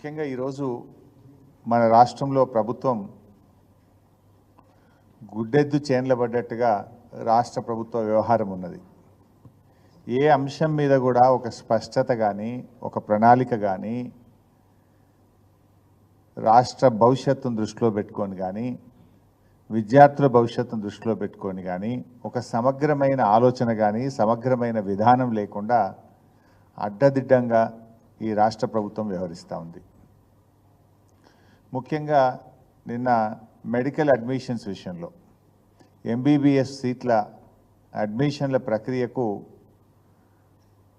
ముఖ్యంగా ఈరోజు మన రాష్ట్రంలో ప్రభుత్వం గుడ్డెద్దు చేన్ల పడ్డట్టుగా రాష్ట్ర ప్రభుత్వ వ్యవహారం ఉన్నది. ఏ అంశం మీద కూడా ఒక స్పష్టత కానీ ఒక ప్రణాళిక కానీ రాష్ట్ర భవిష్యత్తును దృష్టిలో పెట్టుకొని కానీ విద్యార్థుల భవిష్యత్తును దృష్టిలో పెట్టుకొని కానీ ఒక సమగ్రమైన ఆలోచన కానీ సమగ్రమైన విధానం లేకుండా అడ్డదిడ్డంగా ఈ రాష్ట్ర ప్రభుత్వం వ్యవహరిస్తూ ఉంది. ముఖ్యంగా నిన్న మెడికల్ అడ్మిషన్స్ విషయంలో ఎంబీబీఎస్ సీట్ల అడ్మిషన్ల ప్రక్రియకు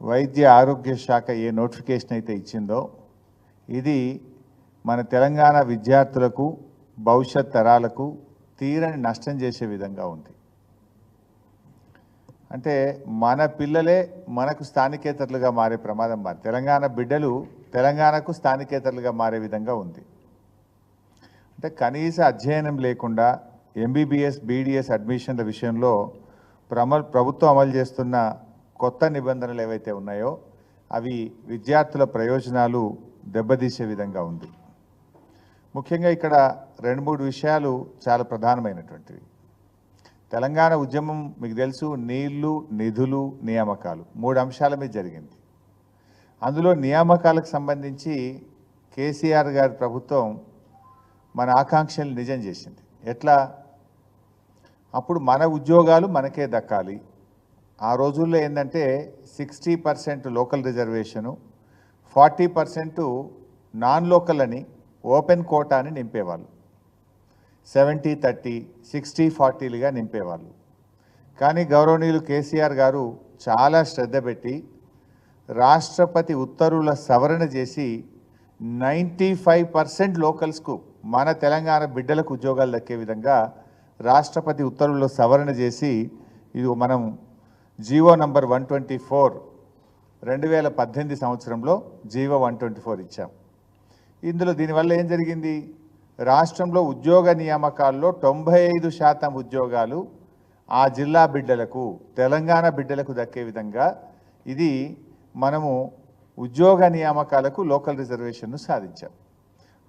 వైద్య ఆరోగ్య శాఖ ఏ నోటిఫికేషన్ అయితే ఇచ్చిందో ఇది మన తెలంగాణ విద్యార్థులకు భవిష్యత్ తరాలకు తీరని నష్టం చేసే విధంగా ఉంది. అంటే మన పిల్లలే మనకు స్థానికేతరులుగా మారే ప్రమాదం మారి తెలంగాణ బిడ్డలు తెలంగాణకు స్థానికేతరులుగా మారే విధంగా ఉంది. అంటే కనీస అధ్యయనం లేకుండా ఎంబీబీఎస్ బీడీఎస్ అడ్మిషన్ల విషయంలో ప్రమ ప్రభుత్వం అమలు చేస్తున్న కొత్త నిబంధనలు ఏవైతే ఉన్నాయో అవి విద్యార్థుల ప్రయోజనాలు దెబ్బతీసే విధంగా ఉంది. ముఖ్యంగా ఇక్కడ రెండు మూడు విషయాలు చాలా ప్రధానమైనటువంటివి. తెలంగాణ ఉద్యమం మీకు తెలుసు నీళ్ళు నిధులు నియామకాలు మూడు అంశాల మీద జరిగింది. అందులో నియామకాలకు సంబంధించి కేసీఆర్ గారి ప్రభుత్వం మన ఆకాంక్షలు నిజం చేసింది. ఎట్లా? అప్పుడు మన ఉద్యోగాలు మనకే దక్కాలి. ఆ రోజుల్లో ఏంటంటే sixty percent local reservation forty percent non local అని ఓపెన్ కోటా అని నింపేవాళ్ళు. సెవెంటీ థర్టీ సిక్స్టీ ఫార్టీలుగా నింపేవాళ్ళు. కానీ గౌరవనీయులు కేసీఆర్ గారు చాలా శ్రద్ధ పెట్టి రాష్ట్రపతి ఉత్తర్వుల సవరణ చేసి నైంటీ ఫైవ్ పర్సెంట్ లోకల్స్కు మన తెలంగాణ బిడ్డలకు ఉద్యోగాలు దక్కే విధంగా రాష్ట్రపతి ఉత్తర్వుల్లో సవరణ చేసి ఇది మనం GO number one twenty four రెండు వేల పద్దెనిమిది సంవత్సరంలో జీవో వన్ ట్వంటీ ఫోర్ ఇచ్చాం. ఇందులో దీనివల్ల ఏం జరిగింది? రాష్ట్రంలో ఉద్యోగ నియామకాల్లో తొంభై ఐదు శాతం ఉద్యోగాలు ఆ జిల్లా బిడ్డలకు తెలంగాణ బిడ్డలకు దక్కే విధంగా ఇది మనము ఉద్యోగ నియామకాలకు లోకల్ రిజర్వేషన్ను సాధించాం.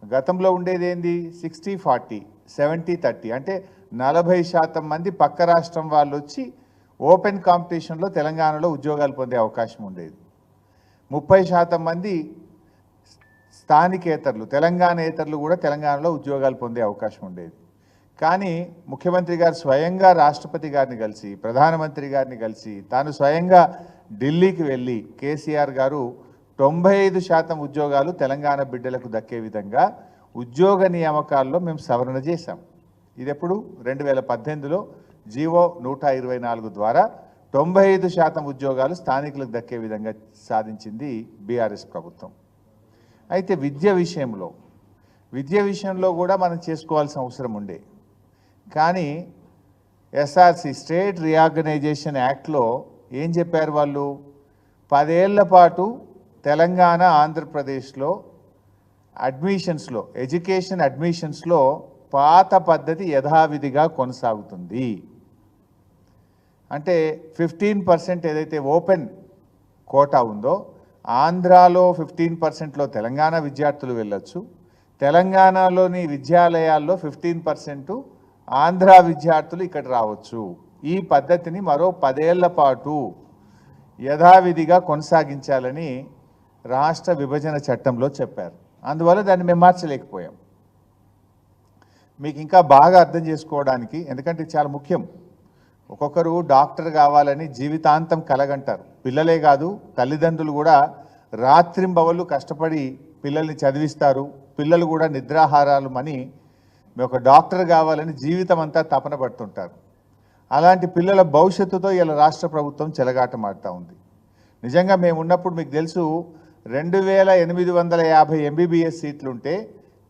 గతంలో ఉండేది ఏంది? సిక్స్టీ ఫార్టీ సెవెంటీ థర్టీ అంటే నలభై శాతం మంది పక్క రాష్ట్రం వాళ్ళు వచ్చి ఓపెన్ కాంపిటీషన్లో తెలంగాణలో ఉద్యోగాలు పొందే అవకాశం ఉండేది. ముప్పై శాతం మంది స్థానికేతరులు తెలంగాణేతరులు కూడా తెలంగాణలో ఉద్యోగాలు పొందే అవకాశం ఉండేది. కానీ ముఖ్యమంత్రి గారు స్వయంగా రాష్ట్రపతి గారిని కలిసి ప్రధానమంత్రి గారిని కలిసి తాను స్వయంగా ఢిల్లీకి వెళ్ళి కేసీఆర్ గారు తొంభై ఐదు శాతం ఉద్యోగాలు తెలంగాణ బిడ్డలకు దక్కే విధంగా ఉద్యోగ నియామకాల్లో మేము సవరణ చేశాం. ఇది ఎప్పుడు రెండు వేల పద్దెనిమిదిలో జీవో నూట ఇరవై నాలుగు ద్వారా తొంభై ఐదు శాతం ఉద్యోగాలు స్థానికులకు దక్కే విధంగా సాధించింది బీఆర్ఎస్ ప్రభుత్వం. అయితే విద్య విషయంలో విద్య విషయంలో కూడా మనం చేసుకోవాల్సిన అవసరం ఉండే. కానీ ఎస్ఆర్సి స్టేట్ రీఆర్గనైజేషన్ యాక్ట్లో ఏం చెప్పారు వాళ్ళు? పదేళ్ళ పాటు తెలంగాణ ఆంధ్రప్రదేశ్లో అడ్మిషన్స్లో ఎడ్యుకేషన్ అడ్మిషన్స్లో పాత పద్ధతి యథావిధిగా కొనసాగుతుంది. అంటే ఫిఫ్టీన్ పర్సెంట్ ఏదైతే ఓపెన్ కోటా ఉందో ఆంధ్రాలో ఫిఫ్టీన్ పర్సెంట్లో తెలంగాణ విద్యార్థులు వెళ్ళొచ్చు. తెలంగాణలోని విద్యాలయాల్లో ఫిఫ్టీన్ పర్సెంట్ ఆంధ్ర విద్యార్థులు ఇక్కడ రావచ్చు. ఈ పద్ధతిని మరో పదేళ్ళ పాటు యథావిధిగా కొనసాగించాలని రాష్ట్ర విభజన చట్టంలో చెప్పారు. అందువల్ల దాన్ని మేము మార్చలేకపోయాం. మీకు ఇంకా బాగా అర్థం చేసుకోవడానికి ఎందుకంటే చాలా ముఖ్యం. ఒక్కొక్కరు డాక్టర్ కావాలని జీవితాంతం కలగంటారు. పిల్లలే కాదు తల్లిదండ్రులు కూడా రాత్రింబవళ్ళు కష్టపడి పిల్లల్ని చదివిస్తారు. పిల్లలు కూడా నిద్రాహారాలు అని ఒక డాక్టర్ కావాలని జీవితం అంతా తపన పడుతుంటారు. అలాంటి పిల్లల భవిష్యత్తుతో ఇలా రాష్ట్ర ప్రభుత్వం చెలగాటమాడుతూ ఉంది. నిజంగా మేము ఉన్నప్పుడు మీకు తెలుసు రెండు వేల ఎనిమిది వందల యాభై ఎంబీబీఎస్ సీట్లుంటే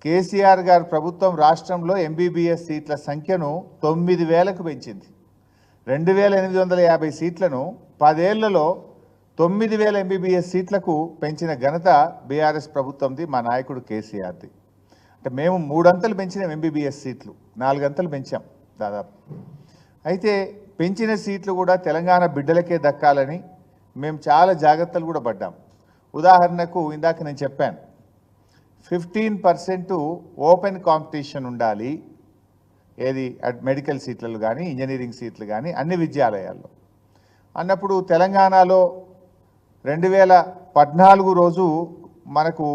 కేసీఆర్ గారు ప్రభుత్వం రాష్ట్రంలో ఎంబీబీఎస్ సీట్ల సంఖ్యను తొమ్మిది వేలకు పెంచింది. రెండు వేల ఎనిమిది వందల యాభై సీట్లను పదేళ్ళలో తొమ్మిది వేల ఎంబీబీఎస్ సీట్లకు పెంచిన ఘనత బీఆర్ఎస్ ప్రభుత్వంది మా నాయకుడు కేసీఆర్ది. అంటే మేము మూడంతలు పెంచిన ఎంబీబీఎస్ సీట్లు నాలుగంతలు పెంచాం దాదాపు. అయితే పెంచిన సీట్లు కూడా తెలంగాణ బిడ్డలకే దక్కాలని మేము చాలా జాగ్రత్తలు కూడా పడ్డాం. ఉదాహరణకు ఇందాక నేను చెప్పాను ఫిఫ్టీన్ పర్సెంట్ ఓపెన్ కాంపిటీషన్ ఉండాలి. ఏది? మెడికల్ సీట్లు కానీ ఇంజనీరింగ్ సీట్లు కానీ అన్ని విద్యాలయాల్లో. అన్నప్పుడు తెలంగాణలో రెండు వేల పద్నాలుగు రోజు మనకు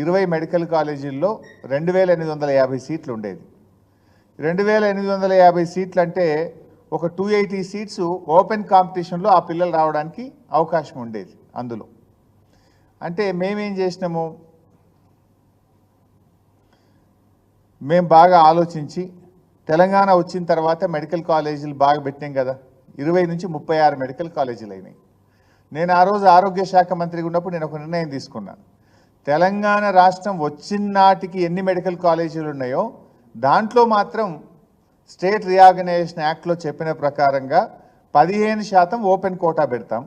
ఇరవై మెడికల్ కాలేజీల్లో రెండు వేల ఎనిమిది వందల యాభై సీట్లు ఉండేది. రెండు వేల ఎనిమిది వందల యాభై సీట్లు అంటే ఒక టూ ఎయిటీ సీట్స్ ఓపెన్ కాంపిటీషన్లో ఆ పిల్లలు రావడానికి అవకాశం ఉండేది అందులో. అంటే మేమేం చేసినాము? మేము బాగా ఆలోచించి తెలంగాణ వచ్చిన తర్వాత మెడికల్ కాలేజీలు బాగా పెట్టాం కదా. ఇరవై నుంచి ముప్పై ఆరు మెడికల్ కాలేజీలు అయినాయి. నేను ఆ రోజు ఆరోగ్య శాఖ మంత్రిగా ఉన్నప్పుడు నేను ఒక నిర్ణయం తీసుకున్నాను తెలంగాణ రాష్ట్రం వచ్చిన నాటికి ఎన్ని మెడికల్ కాలేజీలు ఉన్నాయో దాంట్లో మాత్రం స్టేట్ రీఆర్గనైజేషన్ యాక్ట్లో చెప్పిన ప్రకారంగా పదిహేను శాతం ఓపెన్ కోటా పెడతాం.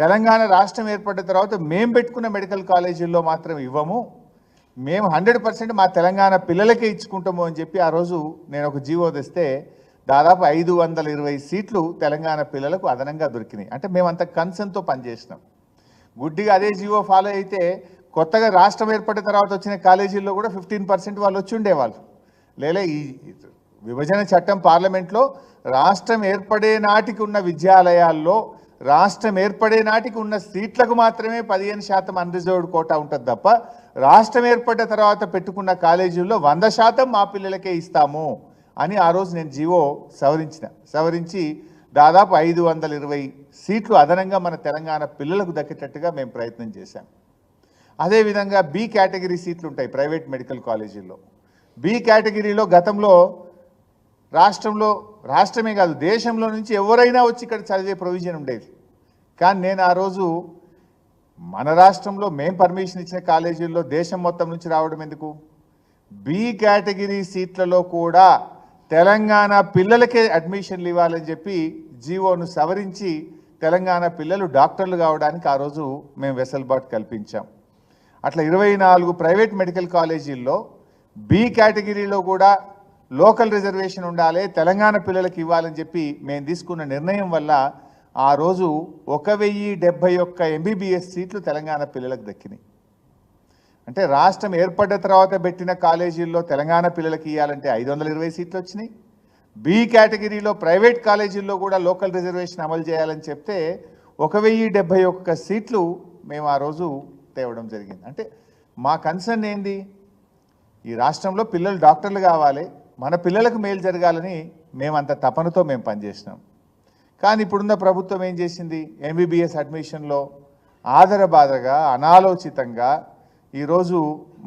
తెలంగాణ రాష్ట్రం ఏర్పడిన తర్వాత మేము పెట్టుకున్న మెడికల్ కాలేజీల్లో మాత్రం ఇవ్వము. మేము హండ్రెడ్ పర్సెంట్ మా తెలంగాణ పిల్లలకే ఇచ్చుకుంటాము అని చెప్పి ఆ రోజు నేను ఒక జీవో తెస్తే దాదాపు ఐదు వందల ఇరవై సీట్లు తెలంగాణ పిల్లలకు అదనంగా దొరికినాయి. అంటే మేము అంత కన్సర్న్తో పనిచేసినాం గుడ్డిగా అదే జీవో ఫాలో అయితే కొత్తగా రాష్ట్రం ఏర్పడిన తర్వాత వచ్చిన కాలేజీల్లో కూడా ఫిఫ్టీన్ పర్సెంట్ వాళ్ళు వచ్చి ఉండేవాళ్ళు. లేలే ఈ విభజన చట్టం పార్లమెంట్లో రాష్ట్రం ఏర్పడే నాటికి ఉన్న విద్యాలయాల్లో రాష్ట్రం ఏర్పడే నాటికి ఉన్న సీట్లకు మాత్రమే పదిహేను శాతం అన్రిజర్వ్డ్ కోటా ఉంటుంది తప్ప రాష్ట్రం ఏర్పడిన తర్వాత పెట్టుకున్న కాలేజీల్లో వంద శాతం మా పిల్లలకే ఇస్తాము అని ఆ రోజు నేను జీవో సవరించిన. సవరించి దాదాపు ఐదు వందల ఇరవై సీట్లు అదనంగా మన తెలంగాణ పిల్లలకు దక్కేటట్టుగా మేము ప్రయత్నం చేశాం. అదేవిధంగా బి కేటగిరీ సీట్లు ఉంటాయి ప్రైవేట్ మెడికల్ కాలేజీల్లో. బి కేటగిరీలో గతంలో రాష్ట్రంలో రాష్ట్రమే కాదు దేశంలో నుంచి ఎవరైనా వచ్చి ఇక్కడ చదివే ప్రొవిజన్ ఉండేది. కానీ నేను ఆ రోజు మన రాష్ట్రంలో మేం పర్మిషన్ ఇచ్చిన కాలేజీల్లో దేశం మొత్తం నుంచి రావడం ఎందుకు? బి కేటగిరీ సీట్లలో కూడా తెలంగాణ పిల్లలకే అడ్మిషన్లు ఇవ్వాలని చెప్పి జీవోను సవరించి తెలంగాణ పిల్లలు డాక్టర్లు కావడానికి ఆ రోజు మేము వెసలుబాటు కల్పించాం. అట్లా ఇరవై నాలుగు ప్రైవేట్ మెడికల్ కాలేజీల్లో బి కేటగిరీలో కూడా లోకల్ రిజర్వేషన్ ఉండాలి తెలంగాణ పిల్లలకి ఇవ్వాలని చెప్పి మేము తీసుకున్న నిర్ణయం వల్ల ఆ రోజు ఒక వెయ్యి డెబ్బై ఒక్క ఎంబీబీఎస్ సీట్లు తెలంగాణ పిల్లలకు దక్కినాయి. అంటే రాష్ట్రం ఏర్పడ్డ తర్వాత పెట్టిన కాలేజీల్లో తెలంగాణ పిల్లలకి ఇవ్వాలంటే ఐదు వందల ఇరవై సీట్లు వచ్చినాయి. బి కేటగిరీలో ప్రైవేట్ కాలేజీల్లో కూడా లోకల్ రిజర్వేషన్ అమలు చేయాలని చెప్తే ఒక వెయ్యి డెబ్బై ఒక్క సీట్లు మేము ఆ రోజు తేవడం జరిగింది. అంటే మా కన్సర్న్ ఏంది? ఈ రాష్ట్రంలో పిల్లలు డాక్టర్లు కావాలి మన పిల్లలకు మేలు జరగాలని మేమంత తపనతో మేము పనిచేసినాం. కానీ ఇప్పుడున్న ప్రభుత్వం ఏం చేసింది? ఎంబీబీఎస్ అడ్మిషన్లో ఆదరబాధగా అనాలోచితంగా ఈరోజు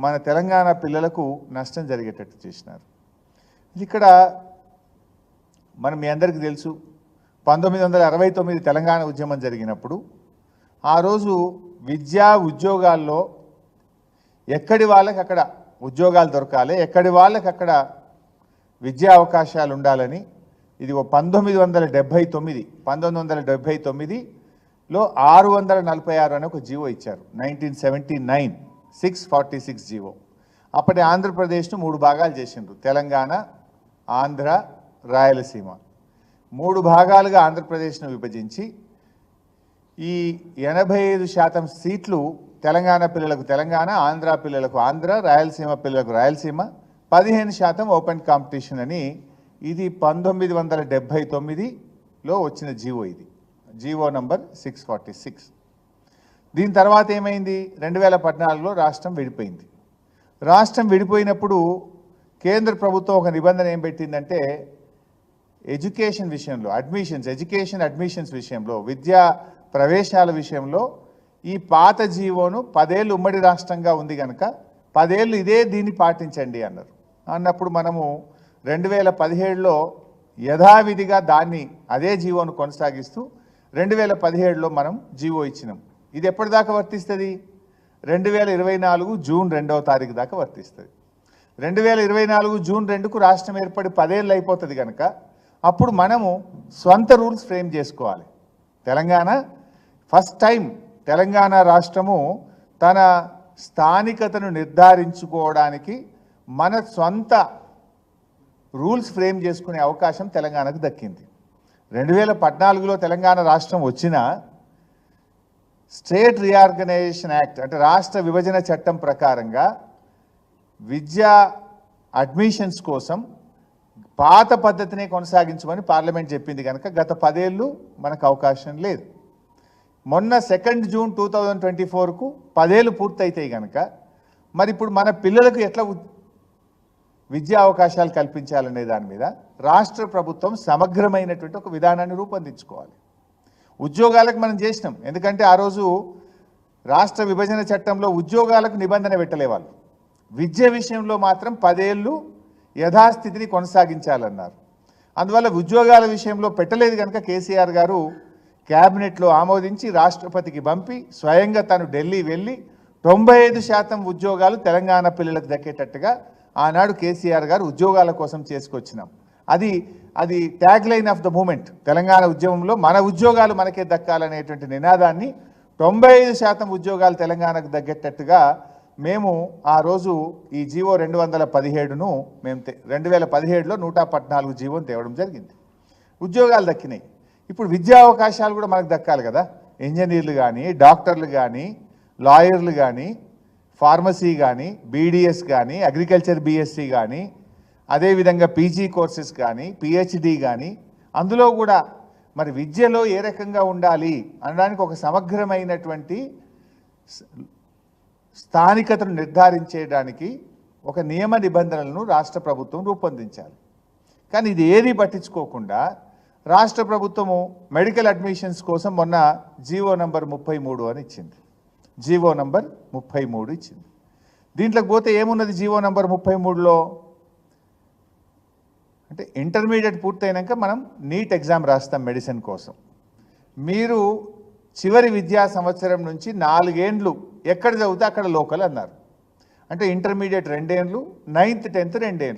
మన తెలంగాణ పిల్లలకు నష్టం జరిగేటట్టు చేసినారు. ఇక్కడ మనం మీ అందరికీ తెలుసు పంతొమ్మిది వందల అరవై తొమ్మిది తెలంగాణ ఉద్యమం జరిగినప్పుడు ఆ రోజు విద్యా ఉద్యోగాల్లో ఎక్కడి వాళ్ళకి అక్కడ ఉద్యోగాలు దొరకాలి ఎక్కడి వాళ్ళకి అక్కడ విద్యా అవకాశాలు ఉండాలని ఇది ఓ పంతొమ్మిది వందల డెబ్భై తొమ్మిది పంతొమ్మిది వందల డెబ్భై తొమ్మిదిలో ఆరు వందల నలభై ఆరు అని ఒక జీవో ఇచ్చారు nineteen seventy nine six forty six GO. అప్పటి ఆంధ్రప్రదేశ్ను మూడు భాగాలు చేసిండ్రు తెలంగాణ ఆంధ్ర రాయలసీమ. మూడు భాగాలుగా ఆంధ్రప్రదేశ్ను విభజించి ఈ ఎనభై ఐదు శాతం సీట్లు తెలంగాణ పిల్లలకు తెలంగాణ ఆంధ్ర పిల్లలకు ఆంధ్ర రాయలసీమ పిల్లలకు రాయలసీమ పదిహేను శాతం ఓపెన్ కాంపిటీషన్ అని ఇది పంతొమ్మిది వందల డెబ్భై తొమ్మిదిలో వచ్చిన జీవో ఇది. GO number six forty six. దీని తర్వాత ఏమైంది? రెండు వేల పద్నాలుగులో రాష్ట్రం విడిపోయింది. రాష్ట్రం విడిపోయినప్పుడు కేంద్ర ప్రభుత్వం ఒక నిబంధన ఏం పెట్టిందంటే ఎడ్యుకేషన్ విషయంలో అడ్మిషన్స్ ఎడ్యుకేషన్ అడ్మిషన్స్ విషయంలో విద్యా ప్రవేశాల విషయంలో ఈ పాత జీవోను పదేళ్ళు ఉమ్మడి రాష్ట్రంగా ఉంది కనుక పదేళ్ళు ఇదే దీన్ని పాటించండి అన్నారు. అన్నప్పుడు మనము రెండు వేల పదిహేడులో యథావిధిగా దాన్ని అదే జీవోను కొనసాగిస్తూ రెండు వేల పదిహేడులో మనం జీవో ఇచ్చినాం. ఇది ఎప్పటిదాకా వర్తిస్తుంది? రెండు వేల ఇరవై నాలుగు జూన్ రెండవ తారీఖు దాకా వర్తిస్తుంది. రెండు వేల ఇరవై నాలుగు జూన్ రెండుకు రాష్ట్రం ఏర్పడి పదేళ్ళు అయిపోతుంది కనుక అప్పుడు మనము స్వంత రూల్స్ ఫ్రేమ్ చేసుకోవాలి. తెలంగాణ ఫస్ట్ టైం తెలంగాణ రాష్ట్రము తన స్థానికతను నిర్ధారించుకోవడానికి మన సొంత రూల్స్ ఫ్రేమ్ చేసుకునే అవకాశం తెలంగాణకు దక్కింది. రెండు వేల పద్నాలుగులో తెలంగాణ రాష్ట్రం వచ్చిన స్టేట్ రీఆర్గనైజేషన్ యాక్ట్ అంటే రాష్ట్ర విభజన చట్టం ప్రకారంగా విద్యా అడ్మిషన్స్ కోసం పాత పద్ధతినే కొనసాగించమని పార్లమెంట్ చెప్పింది కనుక గత పదేళ్ళు మనకు అవకాశం లేదు. మొన్న second June two thousand twenty ఫోర్కు పదేళ్ళు పూర్తయితాయి కనుక మరి ఇప్పుడు మన పిల్లలకు ఎట్లా విద్యా అవకాశాలు కల్పించాలనే దాని మీద రాష్ట్ర ప్రభుత్వం సమగ్రమైనటువంటి ఒక విధానాన్ని రూపొందించుకోవాలి. ఉద్యోగాలకు మనం చేసినాం. ఎందుకంటే ఆ రోజు రాష్ట్ర విభజన చట్టంలో ఉద్యోగాలకు నిబంధన పెట్టలేవాళ్ళు. విద్య విషయంలో మాత్రం పదేళ్ళు యథాస్థితిని కొనసాగించాలన్నారు. అందువల్ల ఉద్యోగాల విషయంలో పెట్టలేదు కనుక కేసీఆర్ గారు క్యాబినెట్లో ఆమోదించి రాష్ట్రపతికి పంపి స్వయంగా తను ఢిల్లీ వెళ్ళి తొంభై ఐదు శాతం ఉద్యోగాలు తెలంగాణ పిల్లలకు దక్కేటట్టుగా ఆనాడు కేసీఆర్ గారు ఉద్యోగాల కోసం చేసుకొచ్చినాం. అది అది tag line of the moment Telangana ఉద్యమంలో మన ఉద్యోగాలు మనకే దక్కాలనేటువంటి నినాదాన్ని తొంభై ఐదు శాతం ఉద్యోగాలు తెలంగాణకు తగ్గేటట్టుగా మేము ఆ రోజు ఈ జీవో రెండు వందల పదిహేడును మేము రెండు వేల పదిహేడులో నూట పద్నాలుగు జీవోని తేవడం జరిగింది. ఉద్యోగాలు దక్కినాయి. ఇప్పుడు విద్యా అవకాశాలు కూడా మనకు దక్కాలి కదా. ఇంజనీర్లు కానీ డాక్టర్లు కానీ లాయర్లు కానీ ఫార్మసీ కానీ బీడిఎస్ కానీ అగ్రికల్చర్ బీఎస్సీ కానీ అదేవిధంగా పీజీ కోర్సెస్ కానీ పిహెచ్డి కానీ అందులో కూడా మరి విద్యలో ఏ రకంగా ఉండాలి అనడానికి ఒక సమగ్రమైనటువంటి స్థానికతను నిర్ధారించేయడానికి ఒక నియమ నిబంధనలను రాష్ట్ర ప్రభుత్వం రూపొందించాలి. కానీ ఇది ఏది పట్టించుకోకుండా రాష్ట్ర ప్రభుత్వము మెడికల్ అడ్మిషన్స్ కోసం మొన్న జీవో నంబర్ ముప్పై మూడు అని ఇచ్చింది. జీవో నంబర్ ముప్పై మూడు ఇచ్చింది. దీంట్లోకి పోతే ఏమున్నది జీవో నంబర్ ముప్పై మూడులో? అంటే ఇంటర్మీడియట్ పూర్తయినాక మనం నీట్ ఎగ్జామ్ రాస్తాం మెడిసిన్ కోసం. మీరు చివరి విద్యా సంవత్సరం నుంచి నాలుగేండ్లు ఎక్కడ చదివితే అక్కడ లోకల్ అన్నారు. అంటే ఇంటర్మీడియట్ రెండేండ్లు నైన్త్ టెన్త్ రెండేండ్లు.